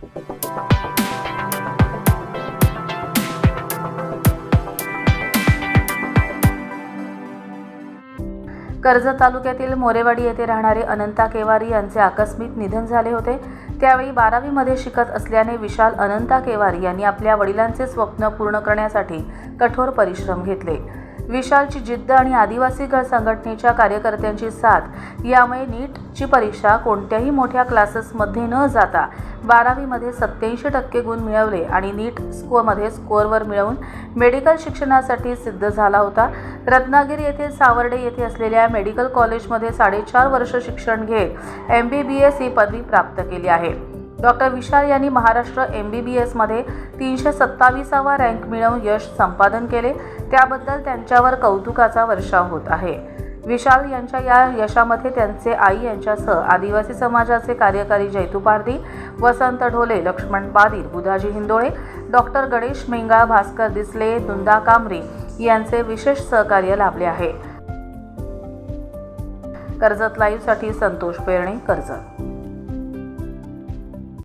कर्जत तालुक्यातील मोरेवाडी येथे राहणारे अनंता केवारी यांचे आकस्मिक निधन झाले होते. त्यावेळी बारावीमध्ये शिकत असल्याने विशाल अनंता केवारी यांनी आपल्या वडिलांचे स्वप्न पूर्ण करण्यासाठी कठोर परिश्रम घेतले. विशालची जिद्द आणि आदिवासी घर संघटनेच्या कार्यकर्त्यांची साथ. यामुळे नीटची परीक्षा कोणत्याही मोठ्या क्लासेसमध्ये न जाता बारावीमध्ये सत्याऐंशी टक्के गुण मिळवले आणि नीट स्कोअरमध्ये स्कोअरवर मिळवून मेडिकल शिक्षणासाठी सिद्ध झाला होता. रत्नागिरी येथील सावर्डे येथे असलेल्या मेडिकल कॉलेजमध्ये साडेचार वर्ष शिक्षण घेत एम बी बी एस ही पदवी प्राप्त केली आहे. डॉक्टर विशाल यांनी महाराष्ट्र एम बी बी एसमध्ये तीनशे सत्तावीसावा रँक मिळवून यश संपादन केले. त्याबद्दल त्यांच्यावर कौतुकाचा वर्षाव होत आहे. विशाल यांच्या या यशामध्ये त्यांचे आई यांच्यासह आदिवासी समाजाचे कार्यकारी जैतू पारधी वसंत ढोले लक्ष्मण पादीर बुधाजी हिंदोळे डॉक्टर गणेश मेंगा भास्कर दिसले दुंदा कांबरे यांचे विशेष सहकार्य लाभले आहे. कर्जत लाईव्हसाठी संतोष पेरणे कर्जत.